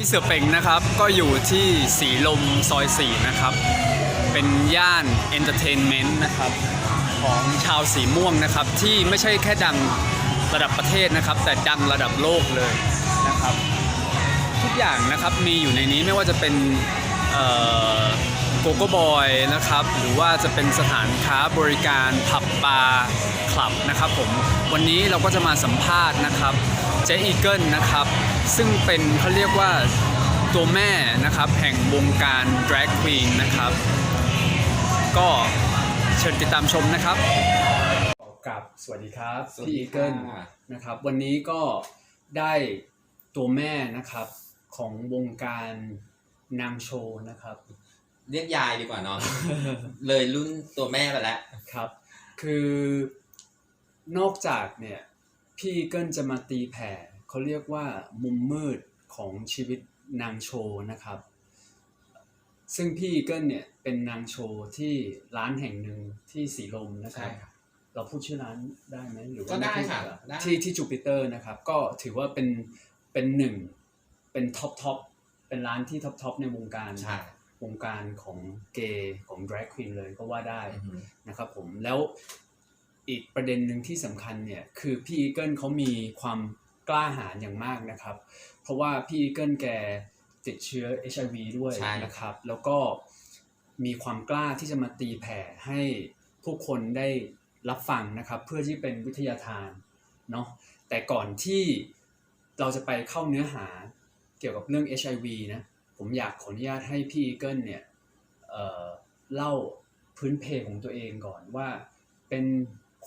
พี่เสือเป่งนะครับก็อยู่ที่สีลมซอย4นะครับ เป็นย่านเอนเตอร์เทนเมนต์นะครับ ของชาวสีม่วงนะครับ ที่ไม่ใช่แค่ดังระดับประเทศนะครับ แต่ดังระดับโลกเลยนะครับ ทุกอย่างนะครับมีอยู่ในนี้ไม่ว่าจะเป็นโกโก้บอยนะครับ หรือว่าจะเป็นสถานค้าบริการผับบาร์คลับนะครับผมวันนี้เราก็จะมาสัมภาษณ์นะครับเจ๊อีเกิลนะครับ ซึ่งเป็นเขาเรียกว่าตัวแม่นะครับแห่งวงการ drag queen นะครับ ก็เชิญติดตามชมนะครับกับสวัสดีครับสวัสพี่ดีอีเกิลค่ะ นะครับ วันนี้ก็ได้ตัวแม่นะครับของวงการนางโชว์นะครับ เรียกยายดีกว่าเนาะ เลยรุ่นตัวแม่ไปแล้ว ครับ คือนอกจากเนี่ย พี่อีเกิลจะมาตีแผ่ เขาเรียกว่ามุมมืดของชีวิตนางโชว์นะครับ ซึ่งพี่อีเกิลเนี่ยเป็นนางโชว์ที่ร้านแห่งหนึ่งที่สีลมนะครับ เราพูดชื่อร้านได้ไหมหรือว่าก็ได้ม่พูค่ะเหรอได้ ที่ที่จูปิเตอร์นะครับ ก็ถือว่าเป็นเป็นหนึ่งเป็นท็อปท็อปเป็นร้านที่ท็อปท็อปในวงการใช่วงการของเกย์ของ drag queen เลยก็ว่าได้ อือหือนะครับผมแล้วอีกประเด็นหนึ่งที่สำคัญเนี่ยคือพี่อีเกิลเขามีความ กล้าหาญอย่างมากนะครับ เพราะว่าพี่อีเกิลแกติดเชื้อ HIV ด้วยใช่นะครับ แล้วก็มีความกล้าที่จะมาตีแผ่ให้ผู้คนได้รับฟังนะครับ เพื่อที่เป็นวิทยาทานเนาะแต่ก่อนที่เราจะไปเข้าเนื้อหาเกี่ยวกับเรื่อง HIV นะผมอยากขออนุญาตให้พี่อีเกิลเนี่ยเอ่อเล่าพื้นเพของตัวเองก่อนว่าเป็น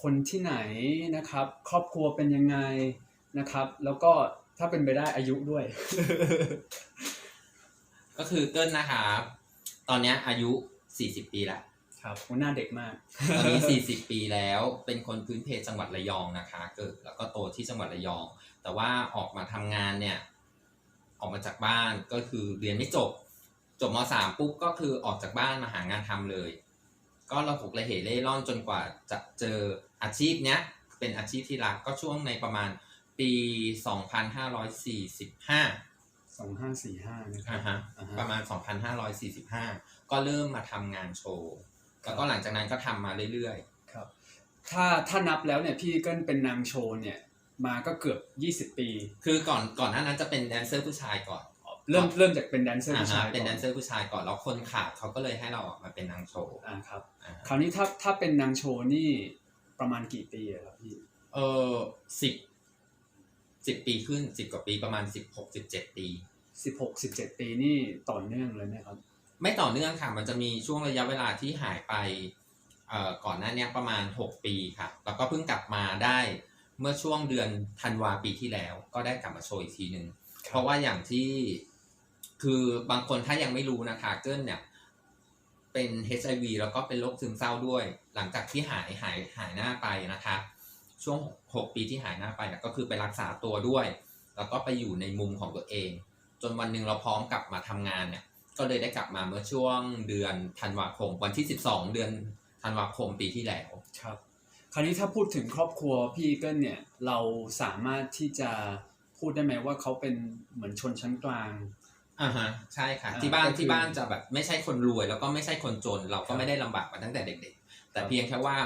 คนที่ไหนนะครับ ครอบครัวเป็นยังไง นะครับ แล้วก็ถ้าเป็นไปได้อายุด้วย ก็คือเกิ้ลนะครับตอนเนี้ยอายุ40ปีละ ครับหัวหน้าเด็กมาก ตอนนี้ 40 ปีแล้ว เป็นคนพื้นเพจังหวัดระยองนะคะ เกิดแล้วก็โตที่จังหวัดระยอง แต่ว่าออกมาทำงานเนี่ย ออกมาจากบ้านก็คือเรียนไม่จบ จบม .3 ปุ๊บก็คือออกจากบ้านมาหางานทำเลย ก็ระหกระเหเล่ร่อนจนกว่าจะเจออาชีพเนี้ย เป็นอาชีพที่รักก็ช่วงในประมาณ ปี 2545 สองห้าสี่ห้านะครับอ่าฮะอ่าฮะ ประมาณ 2,545 ก็เริ่มมาทำงานโชว์ แล้วก็หลังจากนั้นก็ทำมาเรื่อยครับ ถ้าถ้านับแล้วเนี่ยพี่เกิลเป็นนางโชว์เนี่ย มาก็เกือบ20 ปี ๆ คือก่อนก่อนหน้านั้นจะเป็นแดนเซอร์ผู้ชายก่อนเริ่มเริ่มจากเป็นแดนเซอร์อ่าผู้ฮะชายเป็นแดก่อนนเซอร์ผู้ชายก่อนแล้วคนขาดเขาก็เลยให้เราออกมาเป็นนางโชว์อ่าครับ อ่าคราวนี้ถ้าถ้าเป็นนางโชว์นี่ประมาณกี่ปีอะครับพี่เออสิบ สิบปีขึ้นสิบกว่าปีประมาณสิบหกสิบเจ็ดปี16 17ปีนี่ต่อเนื่องเลยไหมครับ ไม่ต่อเนื่องค่ะ มันจะมีช่วงระยะเวลาที่หายไปเอ่อก่อนหน้าเนี้ยประมาณ 6 ปีค่ะ แล้วก็เพิ่งกลับมาได้เมื่อช่วงเดือนธันวาปีที่แล้ว ก็ได้กลับมาโชว์อีกทีหนึ่งครับเพราะว่าอย่างที่คือบางคนถ้ายังไม่รู้นะคะเกิลเนี่ยเป็น HIV แล้วก็เป็นโรคซึมเศร้าด้วย หลังจากที่หายหายหายหน้าไปนะคะ ช่วง 6 ปีที่หายหน้าไปเนี่ยก็คือไปรักษาตัวด้วย แล้วก็ไปอยู่ในมุมของตัวเอง จนวันหนึ่งเราพร้อมกลับมาทำงานเนี่ยก็เลยได้กลับมาเมื่อช่วงเดือนธันวาคม วันที่ 12 เดือนธันวาคมปีที่แล้วครับ คราวนี้ถ้าพูดถึงครอบครัวพี่เกิลเนี่ยเราสามารถที่จะพูดได้ไหมว่าเขาเป็นเหมือนชนชั้นกลางอ่าฮะใช่ค่ะอ่าที่บ้านก็คือที่บ้านจะแบบไม่ใช่คนรวย แล้วก็ไม่ใช่คนจน เราก็ไม่ได้ลำบากมาตั้งแต่เด็ก ๆ แต่ครับเพียงแค่ว่า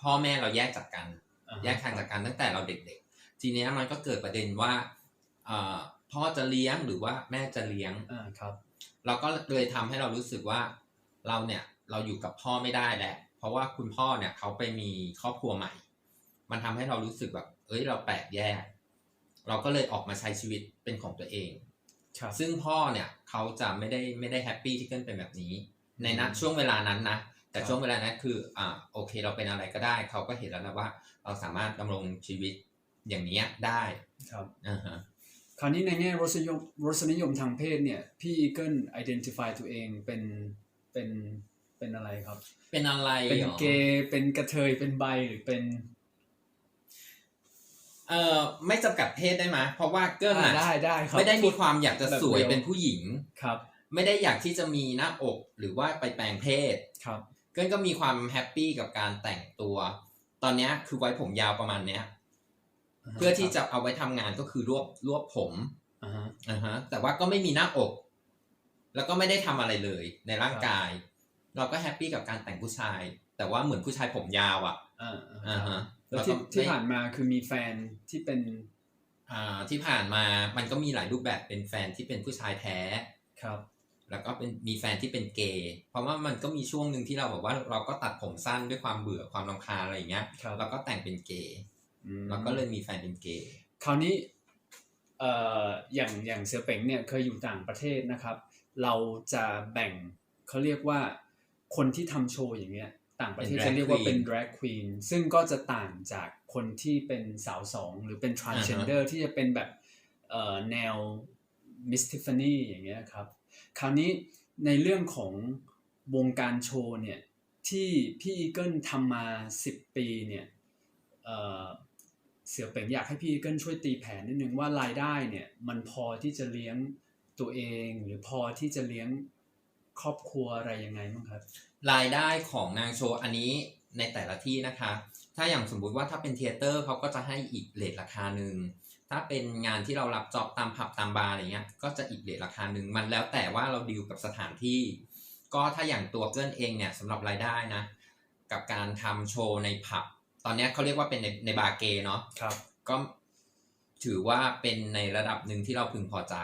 พ่อแม่เราแยกจากกันอ่าฮะ แยกทางจากกันตั้งแต่เราเด็กๆ ทีเนี้ยมันก็เกิดประเด็นว่าเอ่อพ่อจะเลี้ยงหรือว่าแม่จะเลี้ยงอ่าครับเราก็เลยทำให้เรารู้สึกว่าเราเนี่ยเราอยู่กับพ่อไม่ได้แหละ เพราะว่าคุณพ่อเนี่ยเขาไปมีครอบครัวใหม่ มันทำให้เรารู้สึกแบบ เอ้ยเราแปลกแยก เราก็เลยออกมาใช้ชีวิตเป็นของตัวเองครับซึ่งพ่อเนี่ยเขาจะไม่ได้ไม่ได้แฮปปี้ที่เกิลเป็นแบบนี้ ในนัอืมช่วงเวลานั้นนะ แต่ครับช่วงเวลานั้นคืออ่าโอเค เราเป็นอะไรก็ได้ เขาก็เห็นแล้วนะว่า เราสามารถดำรงชีวิตอย่างนี้ได้ครับอ่าฮะคราวนี้ในแง่รสนิยมรสนิยมทางเพศเนี่ย พี่เกิล identify ตัวเองเป็นเป็นเป็นอะไรครับ เป็นอะไรเป็นหรอเกย์เป็นกระเทยเป็นไบหรือเป็นเอ่อไม่จำกัดเพศได้ไหมเพราะว่าเกิลอ่าน่ะได้ได้ครับไม่ได้มีความอยากจะแบบสวยเดียวเป็นผู้หญิงครับ ไม่ได้อยากที่จะมีหน้าอกหรือว่าไปแปลงเพศครับ เกิลก็มีความแฮปปี้กับการแต่งตัว ตอนเนี้ยคือไว้ผมยาวประมาณเนี้ย เพื่อที่จะเอาไว้ทำงานก็คือรวบรวบผมอ่าฮะอ่าฮะ แต่ว่าก็ไม่มีหน้าอก แล้วก็ไม่ได้ทำอะไรเลยในร่างกาย เราก็แฮปปี้กับการแต่งผู้ชาย แต่ว่าเหมือนผู้ชายผมยาวอะอ่าอ่าอ่าฮะแล้วที่ก็ที่ไม่ผ่านมาคือมีแฟนที่เป็น อ่าที่ผ่านมามันก็มีหลายรูปแบบเป็นแฟนที่เป็นผู้ชายแท้ครับ แล้วก็เป็นมีแฟนที่เป็นเกย์เพราะว่ามันก็มีช่วงหนึ่งที่เราแบบว่าเราก็ตัดผมสั้นด้วยความเบื่อความรำคาญอะไรอย่างเงี้ยครับเราก็แต่งเป็นเกย์อืมเราก็เลยมีแฟนเป็นเกย์คราวนี้เอ่ออย่างอย่างเสือเป๋งเนี่ยเคยอยู่ต่างประเทศนะครับ เราจะแบ่งเขาเรียกว่าคนที่ทำโชว์อย่างเงี้ยต่างประเทศจะเรียกว่าเป็น drag queen ซึ่งก็จะต่างจากคนที่เป็นสาวสองหรือเป็น transgender ที่จะเป็นแบบเอ่อแนว Miss Tiffany อย่างเงี้ยครับ คราวนี้ในเรื่องของวงการโชว์เนี่ยที่พี่อีเกิลทำมา 10 ปีเนี่ยเเสือเป๋งอยากให้พี่อีเกิลช่วยตีแผนนิดนึงว่ารายได้เนี่ยมันพอที่จะเลี้ยงตัวเองหรือพอที่จะเลี้ยงครอบครัวอะไรยังไงบ้างครับ รายได้ของนางโชว์อันนี้ในแต่ละที่นะคะ ถ้าอย่างสมมุติว่าถ้าเป็นเทเตอร์เขาก็จะให้อีกเลทราคาหนึ่ง ถ้าเป็นงานที่เรารับจอบตามผับตามบาร์อะไรเงี้ย ก็จะอีกเลทราคาหนึ่งมันแล้วแต่ว่าเราดีลกับสถานที่ ก็ถ้าอย่างตัวเกินเองเนี่ยสำหรับรายได้นะ กับการทำโชว์ในผับ ตอนเนี้ยเขาเรียกว่าเป็นในในบาร์เกย์เนาะครับก็ถือว่าเป็นในระดับหนึ่งที่เราพึงพอใจ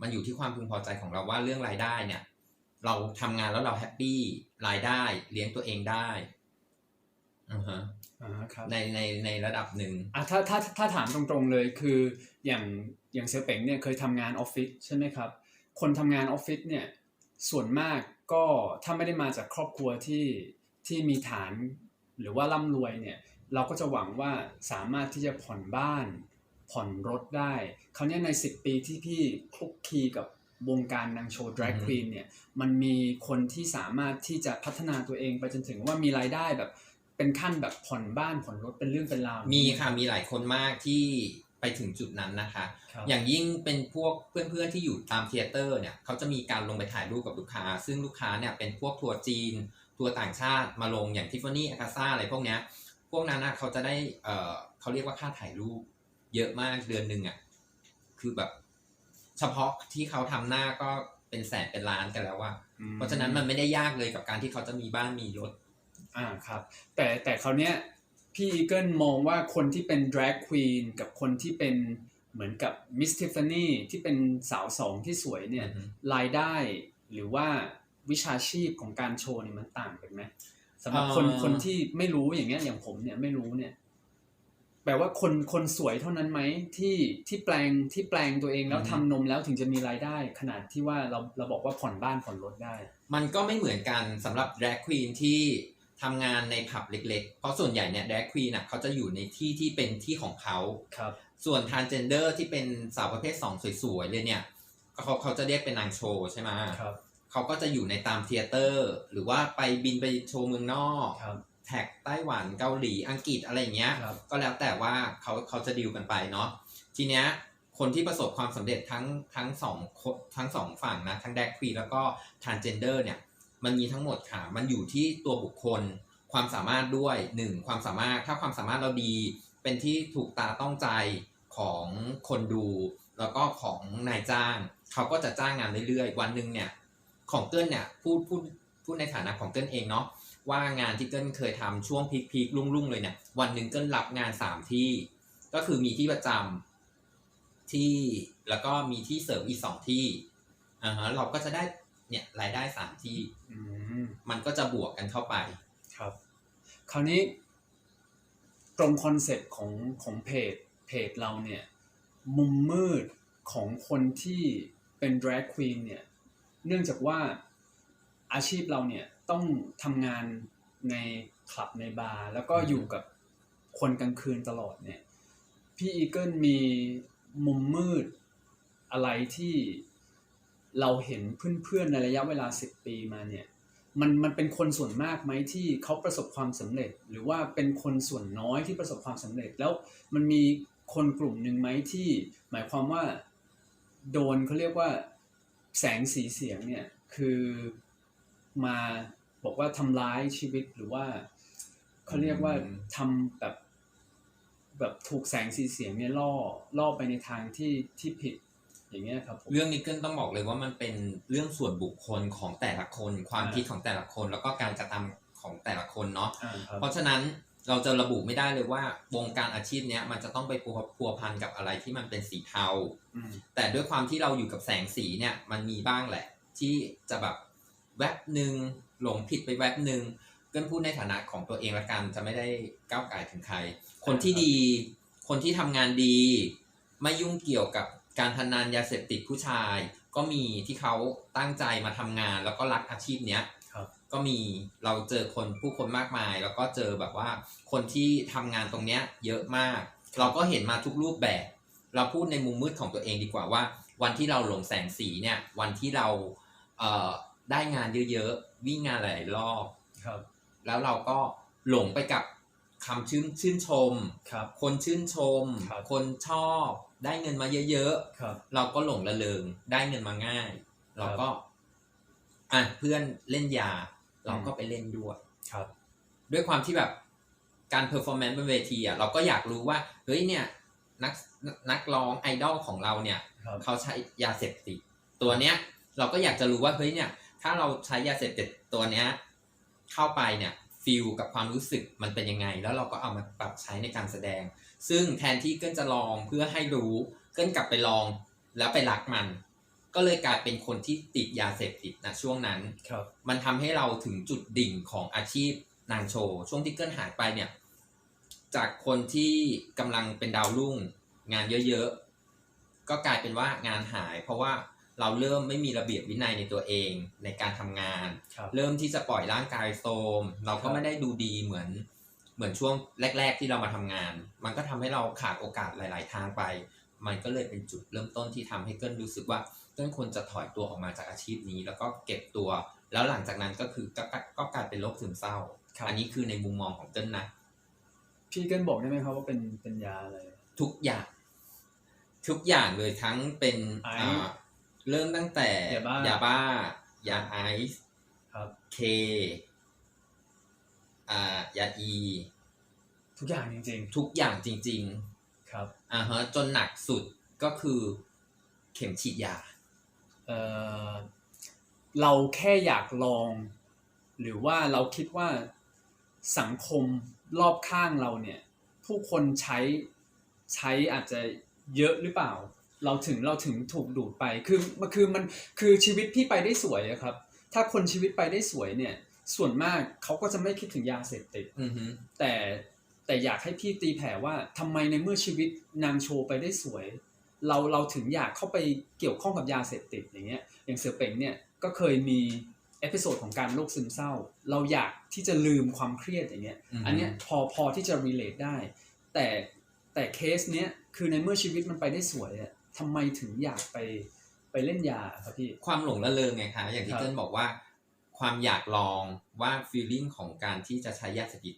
มันอยู่ที่ความพึงพอใจของเราว่าเรื่องรายได้เนี่ย เราทำงานแล้วเราแฮปปี้รายได้เลี้ยงตัวเองได้ อือฮะอ่าครับในในในระดับหนึ่งอะถ้าถ้าถ้าถามตรงๆเลยคืออย่างอย่างเสือเป๋งเนี่ยเคยทำงานออฟฟิศใช่ไหมครับ คนทำงานออฟฟิศเนี่ยส่วนมากก็ถ้าไม่ได้มาจากครอบครัวที่ที่มีฐานหรือว่าร่ำรวยเนี่ยเราก็จะหวังว่าสามารถที่จะผ่อนบ้าน ผ่อนรถได้คราวเนี้ยใน 10 ปีที่พี่คลุกคลีกับวงการนางโชว์ drag อือฮึ queen เนี่ยมันมีคนที่สามารถที่จะพัฒนาตัวเองไปจนถึงว่ามีรายได้แบบ เป็นขั้นแบบผ่อนบ้านผ่อนรถเป็นเรื่องเป็นราวมีค่ะมีหลายคนมากที่ไปถึงจุดนั้นนะคะครับอย่างยิ่งเป็นพวกเพื่อนๆที่อยู่ตามเทเตอร์เนี่ยเขาจะมีการลงไปถ่ายรูปกับลูกค้า ซึ่งลูกค้าเนี่ยเป็นพวกทัวร์จีน ทัวร์ต่างชาติมาลงอย่างทิฟฟานี่อากาซ่าอะไรพวกเนี้ย พวกนั้นนะเขาจะได้เออเขาเรียกว่าค่าถ่ายรูป เยอะมากเดือนหนึ่งอะคือแบบ เฉพาะที่เขาทำหน้าก็เป็นแสนเป็นล้านกันแล้วว่าอืมเพราะฉะนั้นมันไม่ได้ยากเลยกับการที่เขาจะมีบ้านมีรถ อ่าครับ แต่แต่คราวเนี้ยพี่อีเกิลมองว่าคนที่เป็น drag queen กับคนที่เป็นเหมือนกับ Miss Tiffany ที่เป็นสาวสองที่สวยเนี่ยอือฮึรายได้หรือว่าวิชาชีพของการโชว์เนี่ยมันต่างกันไหมสำหรับคนเอ่อคนที่ไม่รู้อย่างเงี้ยอย่างผมเนี่ยไม่รู้เนี่ยแปลว่าคนคนสวยเท่านั้นไหมที่ที่แปลงที่แปลงตัวเองแล้วทำนมแล้วถึงจะมีรายได้ ขนาดที่ว่าเราเราบอกว่าผ่อนบ้านผ่อนรถได้ มันก็ไม่เหมือนกันสำหรับ drag queen ที่ ทำงานในผับเล็กๆ เพราะส่วนใหญ่เนี่ย drag queen น่ะเขาจะอยู่ในที่ที่เป็นที่ของเขา ครับ ส่วน transgender ที่เป็นสาวประเภท2สวยๆเลยเนี่ยเขาเขาจะเรียกเป็นนางโชว์ใช่ไหมครับ เขาก็จะอยู่ในตามเทเตอร์ หรือว่าไปบินไปโชว์เมืองนอกครับแท็กไต้หวันเกาหลีอังกฤษอะไรอย่างเงี้ยครับก็แล้วแต่ว่าเขาเขาจะดีลกันไปเนาะทีเนี้ยคนที่ประสบความสำเร็จทั้งทั้งสองคนทั้งสองฝั่งนะ ทั้งแดกควีแล้วก็ทานเจนเดอร์เนี่ย มันมีทั้งหมดค่ะ มันอยู่ที่ตัวบุคคล ความสามารถด้วยหนึ่งความสามารถ ถ้าความสามารถเราดี เป็นที่ถูกตาต้องใจของคนดู แล้วก็ของนายจ้าง เขาก็จะจ้างงานเรื่อยๆ วันหนึ่งเนี่ย ของเกิลเนี่ย พูดพูดพูดในฐานะของเกิลเองเนาะ ว่างานที่เกิ้ลเคยทำช่วงพีคพีครุ่งรุ่งๆ เลยเนี่ย วันหนึ่งเกิ้ลรับงานสามที่ ก็คือมีที่ประจำที่ แล้วก็มีที่เสริมอีกสองที่อ่าฮะเราก็จะได้ เนี่ยรายได้สามที่อืมมันก็จะบวกกันเข้าไป ครับ คราวนี้ตรงคอนเซ็ปต์ของของเพจเพจเราเนี่ย มุมมืดของคนที่เป็น drag queen เนี่ย เนื่องจากว่าอาชีพเราเนี่ยต้องทำงานในคลับในบาร์แล้วก็อือฮึอยู่กับคนกลางคืนตลอดเนี่ย พี่อีเกิลมีมุมมืดอะไรที่ เราเห็นเพื่อนๆในระยะเวลา 10 ปีมาเนี่ยมันมันเป็นคนส่วนมากไหมที่เขาประสบความสำเร็จ หรือว่าเป็นคนส่วนน้อยที่ประสบความสำเร็จ แล้วมันมีคนกลุ่มหนึ่งไหมที่หมายความว่าโดนเขาเรียกว่าแสงสีเสียงเนี่ยคือมาบอกว่าทำร้ายชีวิตหรือว่าเขาเรียกว่าอืมทำแบบแบบถูกแสงสีเสียงเนี่ยล่อล่อไปในทางที่ที่ผิด อย่างเงี้ยครับผมเรื่องนี้เกิลต้องบอกเลยว่ามันเป็นเรื่องส่วนบุคคลของแต่ละคน ความอ่าคิดของแต่ละคนแล้วก็การกระทำของแต่ละคนเนาะอ่าครับเพราะฉะนั้นเราจะระบุไม่ได้เลยว่าวงการอาชีพเนี้ยมันจะต้องไปพัวพัวพันกับอะไรที่มันเป็นสีเทา อืมแต่ด้วยความที่เราอยู่กับแสงสีเนี่ยมันมีบ้างแหละ ที่จะแบบแวบหนึ่งหลงผิดไปแวบหนึ่งเกินพูดในฐานะของตัวเองละกันจะไม่ได้ก้าวไก่ายถึงใคร คนที่ดี คนที่ทำงานดี ไม่ยุ่งเกี่ยวกับ การพนันยาเสพติดผู้ชาย ก็มีที่เขาตั้งใจมาทำงานแล้วก็รักอาชีพเนี้ยครับ ก็มีเราเจอคนผู้คนมากมาย แล้วก็เจอแบบว่าคนที่ทำงานตรงเนี้ยเยอะมาก เราก็เห็นมาทุกรูปแบบ เราพูดในมุมมืดของตัวเองดีกว่าว่า วันที่เราหลงแสงสีเนี่ย วันที่เราเอ่อได้งานเยอะๆวิ่งงานหลายๆรอบ ครับแล้วเราก็หลงไปกับคำชื่นชื่นชม ครับ คนชื่นชม ครับ คนชอบ ได้เงินมาเยอะครับ ๆ เราก็หลงระเริง ได้เงินมาง่าย เราก็ อะเพื่อนเล่นยา เราก็ไปเล่นด้วย ครับ ด้วยความที่แบบการเพอร์ฟอร์แมนซ์บนเวทีอะเราก็อยากรู้ว่า เฮ้ยเนี่ย นักนักร้องไอดอลของเราเนี่ย ครับ เขาใช้ยาเสพติดตัวเนี้ย เราก็อยากจะรู้ว่าเฮ้ยเนี่ย ถ้าเราใช้ยาเสพติดตัวเนี้ย เข้าไปเนี่ยฟิลกับความรู้สึกมันเป็นยังไง แล้วเราก็เอามาปรับใช้ในการแสดง ซึ่งแทนที่เกิลจะลองเพื่อให้รู้เกิลกลับไปลองแล้วไปรักมัน ก็เลยกลายเป็นคนที่ติดยาเสพติดนะช่วงนั้นครับมันทำให้เราถึงจุดดิ่งของอาชีพนางโชว์ ช่วงที่เกิลหายไปเนี่ย จากคนที่กำลังเป็นดาวรุ่ง งานเยอะๆ ก็กลายเป็นว่างานหาย เพราะว่าเราเริ่มไม่มีระเบียบวินัยในตัวเองในการทำงานครับเริ่มที่จะปล่อยร่างกายโทรมเราก็ครับไม่ได้ดูดีเหมือน เหมือนช่วงแรก ๆ ที่เรามาทำงาน มันก็ทำให้เราขาดโอกาสหลาย ๆ ทางไป มันก็เลยเป็นจุดเริ่มต้นที่ทำให้เกิ้ลรู้สึกว่าเกิ้ลควรจะถอยตัวออกมาจากอาชีพนี้ แล้วก็เก็บตัว แล้วหลังจากนั้นก็คือก็ก็ก็กลายเป็นโรคซึมเศร้าครับอันนี้คือในมุมมองของเกิ้ลนะพี่เกิ้ลบอกได้ไหมครับว่าเป็นเป็นยาอะไรทุกอย่าง ทุกอย่างเลยทั้งเป็นไอเริ่มตั้งแต่ยาบ้ายาบ้ายาไอซ์ครับเคอ่ายาอี ทุกอย่างจริงทุกอย่างจริง ๆ ครับๆอ่าฮะจนหนักสุดก็คือเข็มฉีดยาเอ่อเราแค่อยากลอง หรือว่าเราคิดว่าสังคมรอบข้างเราเนี่ย ผู้คนใช้ใช้อาจจะเยอะหรือเปล่า เราถึงเราถึงถูกดูดไปคือมันคือมันคือชีวิตพี่ไปได้สวยอะครับ ถ้าคนชีวิตไปได้สวยเนี่ย ส่วนมากเขาก็จะไม่คิดถึงยาเสพติดอือฮึแต่ แต่อยากให้พี่ตีแผ่ว่าทำไมในเมื่อชีวิตนางโชว์ไปได้สวย เราเราถึงอยากเข้าไปเกี่ยวข้องกับยาเสพติดอย่างเงี้ยอย่างเสือเป่งเนี่ยก็เคยมีเอพิโซดของการโรคซึมเศร้า เราอยากที่จะลืมความเครียดอย่างเงี้ยอือฮึอันเนี้ยพอพอที่จะ relate ได้ แต่แต่เคสเนี้ยคือในเมื่อชีวิตมันไปได้สวยอะทำไมถึงอยากไปไปเล่นยาครับพี่ความหลงระเริงไงคะอย่างที่ครับเติ้ลบอกว่า ความอยากลองว่าฟีลลิ่งของการที่จะใช้ยาเสพติด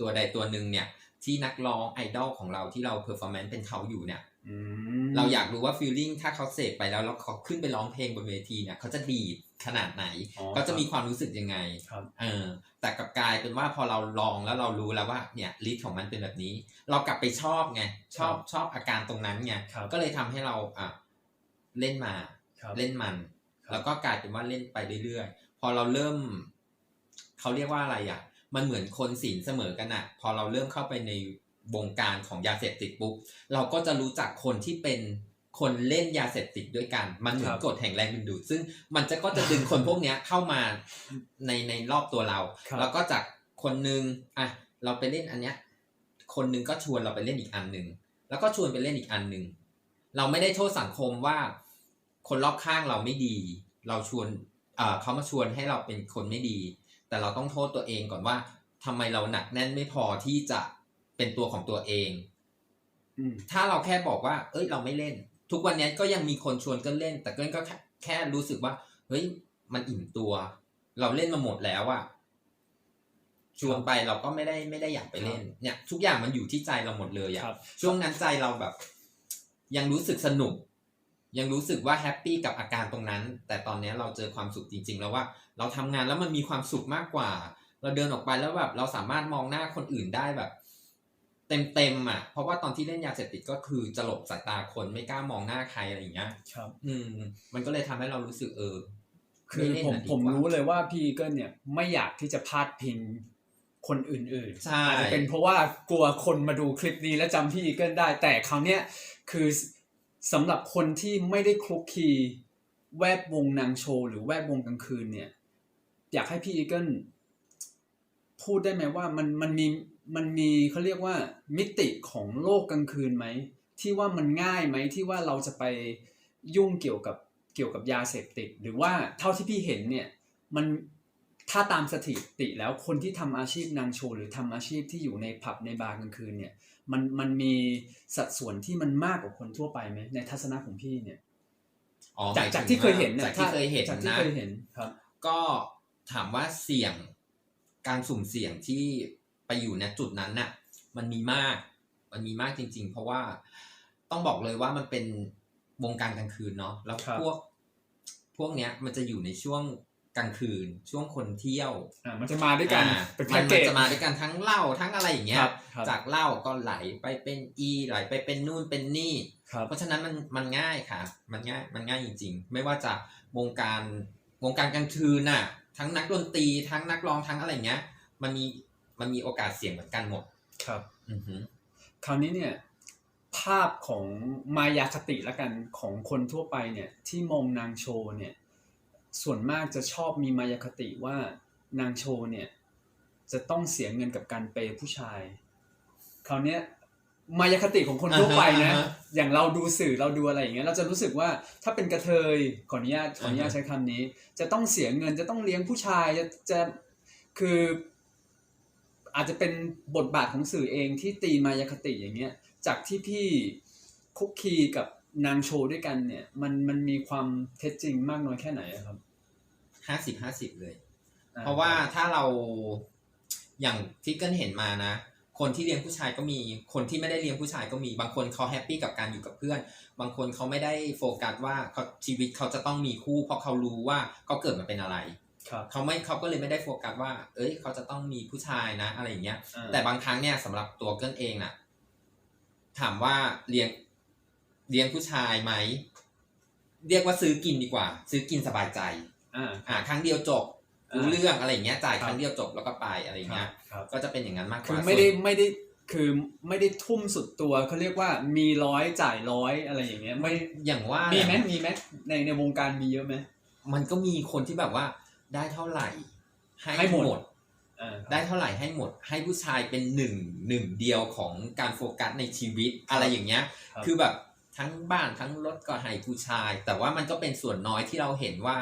ตัวใดตัวหนึ่งเนี่ย ที่นักร้องไอดอลของเราที่เราเพอร์ฟอร์แมนซ์เป็นเขาอยู่เนี่ยอืมเราอยากรู้ว่าฟีลลิ่งถ้าเขาเสพไปแล้วแล้วเขาขึ้นไปร้องเพลงบนเวทีเนี่ยเขาจะดีดขนาดไหนอ๋อเขาจะมีความรู้สึกยังไงครับเออแต่กลับกลายเป็นว่าพอเราลองแล้วเรารู้แล้วว่าเนี่ยฤทธิ์ของมันเป็นแบบนี้ เรากลับไปชอบไงชอบชอบอาการตรงนั้นไงครับก็เลยทำให้เราอะเล่นมาครับเล่นมันครับแล้วก็กลายเป็นว่าเล่นไปเรื่อยๆพอเราเริ่มเขาเรียกว่าอะไรอะ มันเหมือนคนศีลเสมอกันอะพอเราเริ่มเข้าไปในวงการของยาเสพติดปุ๊บเราก็จะรู้จักคนที่เป็นคนเล่นยาเสพติดด้วยกัน มันเหมือนครับกฎแห่งแรงดึงดูด ซึ่งมันจะก็จะดึงคนพวกเนี้ยเข้ามาในในรอบตัวเราครับแล้วก็จากคนนึงอะเราไปเล่นอันเนี้ย คนนึงก็ชวนเราไปเล่นอีกอันหนึ่งแล้วก็ชวนไปเล่นอีกอันหนึ่งเราไม่ได้โทษสังคมว่า คนรอบข้างเราไม่ดี เราชวนเอ่อเขามาชวนให้เราเป็นคนไม่ดี แต่เราต้องโทษตัวเองก่อนว่าทำไมเราหนักแน่นไม่พอที่จะเป็นตัวของตัวเองอืมถ้าเราแค่บอกว่า เอ้ย เราไม่เล่น ทุกวันนี้ก็ยังมีคนชวนก็เล่น แต่ก็ก็แค่แค่รู้สึกว่า เฮ้ย มันอิ่มตัว เราเล่นมาหมดแล้วอะชวนไปเราก็ไม่ได้ไม่ได้อยากไปเล่น เนี่ย ทุกอย่างมันอยู่ที่ใจเราหมดเลยอะครับช่วงนั้นใจเราแบบ ยังรู้สึกสนุก ยังรู้สึกว่าแฮปปี้กับอาการตรงนั้น แต่ตอนนี้เราเจอความสุขจริง ๆ แล้วว่า เราทำงานแล้วมันมีความสุขมากกว่า เราเดินออกไปแล้วแบบเราสามารถมองหน้าคนอื่นได้แบบ เต็มเต็มๆอะ เพราะว่าตอนที่เล่นยาเสพติดก็คือจะหลบสายตาคนไม่กล้ามองหน้าใครอะไรอย่างเงี้ยครับ อืม มันก็เลยทำให้เรารู้สึกเออ คือไเล่นผมน่ะดีผมกว่ารู้เลยว่าพี่อีเกิลเนี่ยไม่อยากที่จะพาดพิงคนอื่นๆใช่อาจจะเป็นเพราะว่ากลัวคนมาดูคลิปนี้แล้วจำพี่อีเกิลได้ แต่คราวเนี้ยคือสำหรับคนที่ไม่ได้คลุกคลีแวดวงนางโชว์ หรือแวดวงกลางคืนเนี่ย อยากให้พี่อีเกิลพูดได้ไหมว่ามันมันมีมันมีเขาเรียกว่ามิติของโลกกลางคืนไหม ที่ว่ามันง่ายไหมที่ว่าเราจะไปยุ่งเกี่ยวกับเกี่ยวกับยาเสพติด หรือว่าเท่าที่พี่เห็นเนี่ยมันถ้าตามสถิติแล้วคนที่ทำอาชีพนางโชว์หรือทำอาชีพที่อยู่ในผับในบาร์กลางคืนเนี่ยมันมันมีสัดส่วนที่มันมากกว่าคนทั่วไปไหมในทัศนะของพี่เนี่ยอ๋อจากหมจากถึงที่เคยเห็นว่าเนี่ยจากที่เคยเห็นจากที่นะเคยเห็นครับ ก็ ถามว่าเสี่ยงการสุ่มเสี่ยงที่ไปอยู่ในจุดนั้นน่ะ มันมีมาก มันมีมากจริง ๆ เพราะว่าต้องบอกเลยว่ามันเป็นวงการกลางคืนเนาะแล้วครับพวกพวกเนี้ยมันจะอยู่ในช่วงกลางคืน ช่วงคนเที่ยวอ่ามันจะมาด้วยกันอ่าเป็นมัแพ็กนเกมันจจะมาด้วยกันทั้งเหล้าทั้งอะไรอย่างเงี้ยครับครับจากเหล้าก็ไหลไปเป็นอีไหลไปเป็นนู่นเป็นนี่ครับเพราะฉะนั้นมันมันง่ายค่ะ มันง่ายมันง่ายจริง ๆ ไม่ว่าจะวงการวงการกลางคืนน่ะ ทั้งนักดนตรีทั้งนักร้องทั้งอะไรเงี้ย มันมีมันมีโอกาสเสี่ยงเหมือนกันหมด ครับอือหือคราวนี้เนี่ย ภาพของมายาคติละกันของคนทั่วไปเนี่ย ที่มองนางโชว์เนี่ย ส่วนมากจะชอบมีมายาคติว่านางโชว์เนี่ย จะต้องเสียเงินกับการเปย์ผู้ชาย คราวเนี้ย มายาคติของคนทั่วไปนะอ่าฮะ อย่างเราดูสื่อเราดูอะไรอย่างเงี้ยเราจะรู้สึกว่าถ้าเป็นกระเทยขออนุญาตขออนุญาตอ่าฮะใช้คำนี้ จะต้องเสียเงินจะต้องเลี้ยงผู้ชายจะจะคือ อาจจะเป็นบทบาทของสื่อเองที่ตีมายาคติอย่างเงี้ย จากที่พี่คุกคีกับนางโชว์ด้วยกันเนี่ย มันมันมีความเท็จจริงมากน้อยแค่ไหนอะครับห้าสิบห้าสิบเลย อ่ เพราะว่าถ้าเราอย่างที่เกิลเห็นมานะ คนที่เลี้ยงผู้ชายก็มี คนที่ไม่ได้เลี้ยงผู้ชายก็มี บางคนเขาแฮปปี้กับการอยู่กับเพื่อน บางคนเขาไม่ได้โฟกัสว่าเขาชีวิตเขาจะต้องมีคู่ เพราะเขารู้ว่าเขาเกิดมาเป็นอะไรครับเขาไม่เขาก็เลยไม่ได้โฟกัสว่า เอ้ย เขาจะต้องมีผู้ชายนะ อะไรอย่างเงี้ยอ่าแต่บางครั้งเนี่ยสำหรับตัวเกิลเองน่ะ ถามว่าเลี้ยงเลี้ยงผู้ชายไหม เรียกว่าซื้อกินดีกว่า ซื้อกินสบายใจ อ่าอ่าครั้งเดียวจบ รู้อ่าเรื่องอะไรอย่างเงี้ยจ่ายครับครั้งเดียวจบแล้วก็ไปอะไรอย่างครัเงี้บยครับก็จะเป็นอย่างนั้นมากกคือว่าไม่ได้ส่วนไม่ได้คือไม่ได้ทุ่มสุดตัวเขาเรียกว่ามีร้อยจ่ายร้อยอะไรอย่างเงี้ยไม่อย่างว่ามีมีไหมมีไหมในในวงการมีเยอะไหมมันก็มีคนที่แบบว่าได้เท่าไหร่ ให้ให้หมดหมดอ่าครับได้เท่าไหร่ให้หมด ให้ผู้ชายเป็นหนึ่งหนึ่งเดียวของการโฟกัสในชีวิตอะไรอย่างเงี้ยครับคือแบบทั้งบ้านทั้งรถก็ให้ผู้ชาย แต่ว่ามันก็เป็นส่วนน้อยที่เราเห็นว่า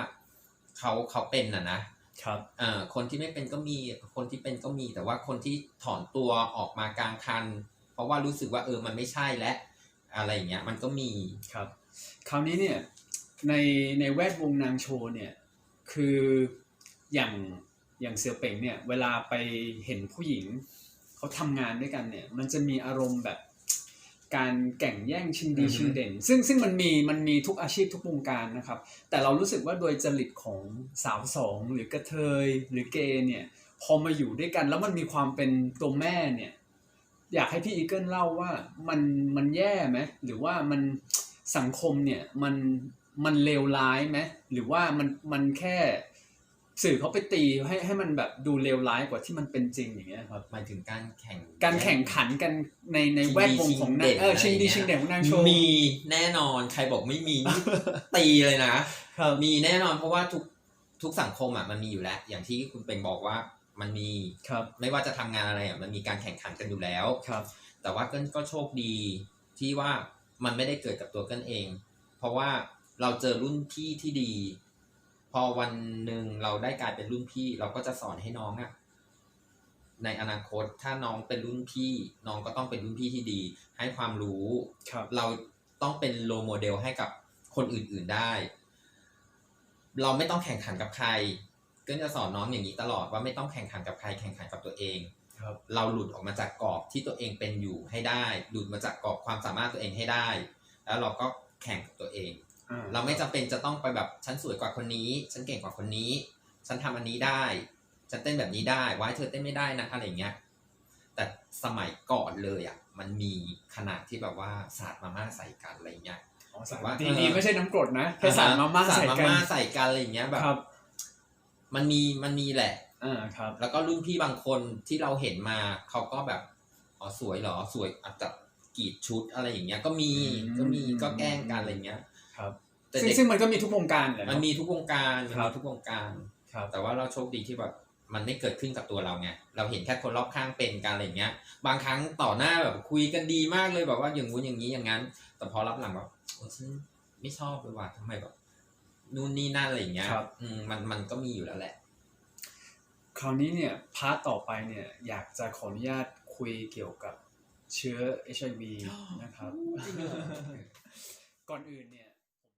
เขาเขาเป็นน่ะนะ ครับเอ่อคนที่ไม่เป็นก็มี คนที่เป็นก็มี แต่ว่าคนที่ถอนตัวออกมากลางคัน เพราะว่ารู้สึกว่าเออมันไม่ใช่และ อะไรอย่างเงี้ย มันก็มีครับ คราวนี้เนี่ยในในแวดวงนางโชว์เนี่ยคืออย่างอย่างเสี่ยวเป่งเนี่ย เวลาไปเห็นผู้หญิงเขาทำงานด้วยกันเนี่ย มันจะมีอารมณ์แบบ การแข่งแย่งชิงดีอือฮึชิงเด่น ซึ่งซึ่งมันมีมันมีทุกอาชีพทุกวงการนะครับ แต่เรารู้สึกว่าโดยจริตของสาวสองหรือกระเทยหรือเกย์เนี่ยพอมาอยู่ด้วยกัน แล้วมันมีความเป็นตัวแม่เนี่ย อยากให้พี่อีเกิลเล่าว่ามันมันแย่ไหมหรือว่ามันสังคมเนี่ยมันมันเลวร้ายไหมหรือว่ามันมันแค่ สื่อเขาไปตีให้ให้มันแบบดูเลวร้ายกว่าที่มันเป็นจริงอย่างเงี้ยครับ หมายถึงการแข่งการแข่งขันกันในในแวดวงของนางเออชิงดีชิงเด่นของนางโชว์มีแน่นอนใครบอกไม่มีนี่ตีเลยนะครับมีแน่นอนเพราะว่าทุกทุกสังคมอะมันมีอยู่แล้ว อย่างที่คุณเป็นบอกว่ามันมีครับ ไม่ว่าจะทำงานอะไรอะมันมีการแข่งขันกันอยู่แล้วครับ แต่ว่าเกินก็โชคดีที่ว่ามันไม่ได้เกิดกับตัวเกินเอง เพราะว่าเราเจอรุ่นพี่ที่ดีพ อวันหนึ่งเราได้กลายเป็นรุ่นพี่ เราก็จะสอนให้น้องอะในอนาคตถ้าน้องเป็นรุ่นพี่ น้องก็ต้องเป็นรุ่นพี่ที่ดี ให้ความรู้ครับเราต้องเป็นโลโมเดลให้กับคนอื่นๆได้ เราไม่ต้องแข่งขันกับใครก็จะสอนน้องอย่างนี้ตลอดว่าไม่ต้องแข่งขันกับใครแข่งขันกับตัวเองครับเราหลุดออกมาจากกรอบที่ตัวเองเป็นอยู่ให้ได้ หลุดมาจากกรอบความสามารถตัวเองให้ได้ แล้วเราก็แข่งกับตัวเองอ่ เราไม่จำเป็นจะต้องไปแบบฉันสวยกว่าคนนี้ ฉันเก่งกว่าคนนี้ ฉันทำอันนี้ได้ ฉันเต้นแบบนี้ได้ไว้เธอเต้นไม่ได้นะอะไรอย่างเงี้ยแต่สมัยก่อนเลยอะมันมีขนาดที่แบบว่าสาดมาม่าใส่กันอะไรเงี้ยอ๋อสารว่าดีๆไม่ใช่น้ำกรดนะแค่สารมาม่าสาใส่ดมากันม่าใส่กันอะไรเงี้ยแบบครับมันมีมันมีแหละอ่าครับ แล้วก็รุ่นพี่บางคนที่เราเห็นมาเขาก็แบบอ๋อสวยเหรอสวยอาจจะกรีดชุดอะไรอย่างเงี้ย ก็มีอืมก็มีก็แกล้งกันอะไรเงี้ย ครับ แต่ซึ่งเด็กซึ่งมันก็มีทุกวงการแหละเนอะมันมีทุกวงการมันครัมีบ ทุกวงการ ครับ แต่ว่าเราโชคดีที่แบบมันไม่เกิดขึ้นกับตัวเราไงเราเห็นแค่คนรอบข้างเป็นกันอะไรเงี้ย บางครั้งต่อหน้าแบบคุยกันดีมากเลยแบบว่าอย่างงู้นอย่างนี้อย่างนั้น แต่พอรับหลังแบบเออฉันไม่ชอบเลยว่ะทำไมแบบนู่นนี่นั่นอะไรอย่างเงี้ยครับ อืมมันมันก็มีอยู่แล้วแหละ คราวนี้เนี่ยพาร์ทต่อไปเนี่ยอยากจะขออนุญาตคุยเกี่ยวกับเชื้อ HIV นะครับ ก่อนอื่นเนี่ย